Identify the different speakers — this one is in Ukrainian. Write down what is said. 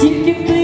Speaker 1: тільки в